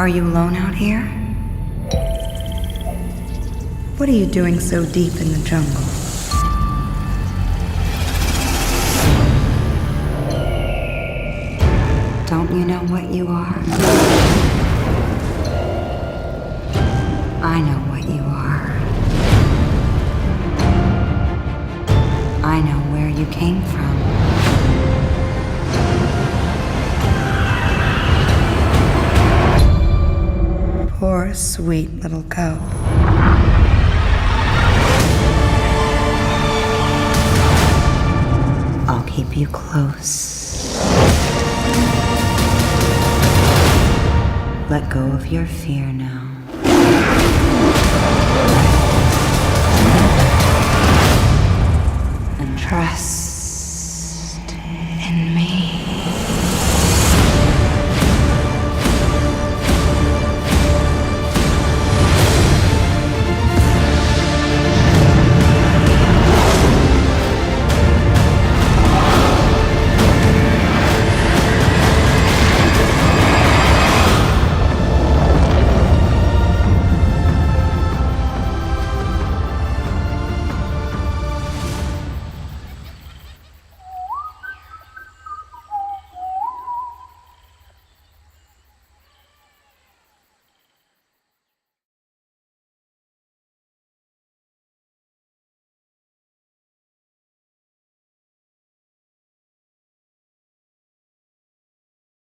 Are you alone out here? What are you doing so deep in the jungle? Don't you know what you are? I know what you are. I know where you came from. sweet little girl, I'll keep you close. Let go of your fear now. And trust.